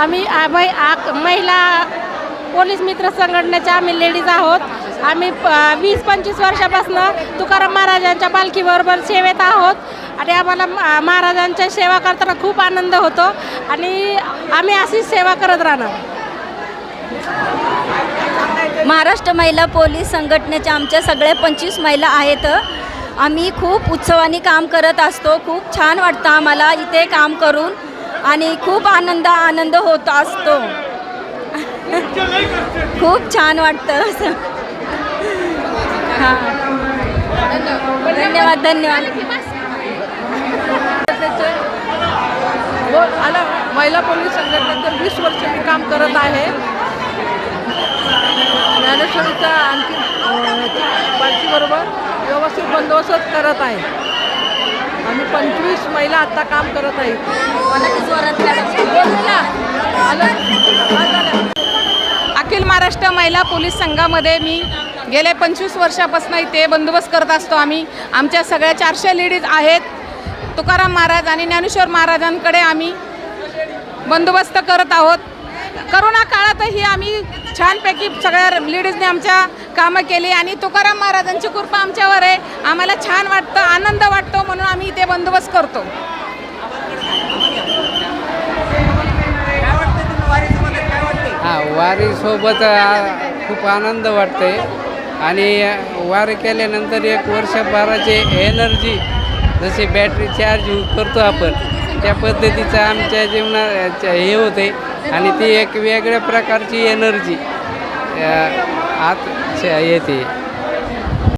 आम्ही आबाई आक महिला पोलीस मित्र संघटनेच्या आम्ही लेडीज आहोत. आम्ही प- वीस पंचवीस वर्षापासून तुकाराम महाराजांच्या पालखीबरोबर सेवेत आहोत. आणि आम्हाला महाराजांच्या सेवा करताना खूप आनंद होतो. आणि आम्ही अशीच सेवा करत राहणार. महाराष्ट्र महिला पोलीस संघटनेच्या आमच्या सगळ्या पंचवीस महिला आहेत. आम्ही खूप उत्सवाने काम करत असतो. खूप छान वाटतं आम्हाला इथे काम करून. आणि खूप आनंद आनंद होत असतो. खूप छान वाटतं असं. हां. धन्यवाद धन्यवाद. हो आला महिला पोलीस संघटनेत वीस वर्ष मी काम करत आहे. ज्ञानेश्वरीचा आणखी पार्टीबरोबर व्यवस्थित बंदोबस्त करत आहे. आम्ही पंचवीस महिला आत्ता काम करत आहे अखिल महाराष्ट्र महिला पोलीस संघामध्ये मी गेल्या पंचवीस वर्षापासून इथे बंदोबस्त करत असतो आम्ही. आमच्या सगळ्या चारशे लेडीज आहेत. तुकाराम महाराज आणि ज्ञानेश्वर महाराजांकडे आम्ही बंदोबस्त करत आहोत. करोना काळातही आम्ही छानपैकी सगळ्या लेडीजने आमच्या कामं केली आणि तुकाराम महाराजांची कृपा आमच्यावर आहे. आम्हाला छान वाटतं आनंद वाटतो म्हणून आम्ही इथे बंदोबस्त करतो. हां वारीसोबत खूप आनंद वाटते आणि वारी केल्यानंतर एक वर्षभराची एनर्जी जशी बॅटरी चार्ज करतो आपण त्या पद्धतीचं आमच्या जीवनात हे होते आणि ती एक वेगळ्या प्रकारची एनर्जी आत येते.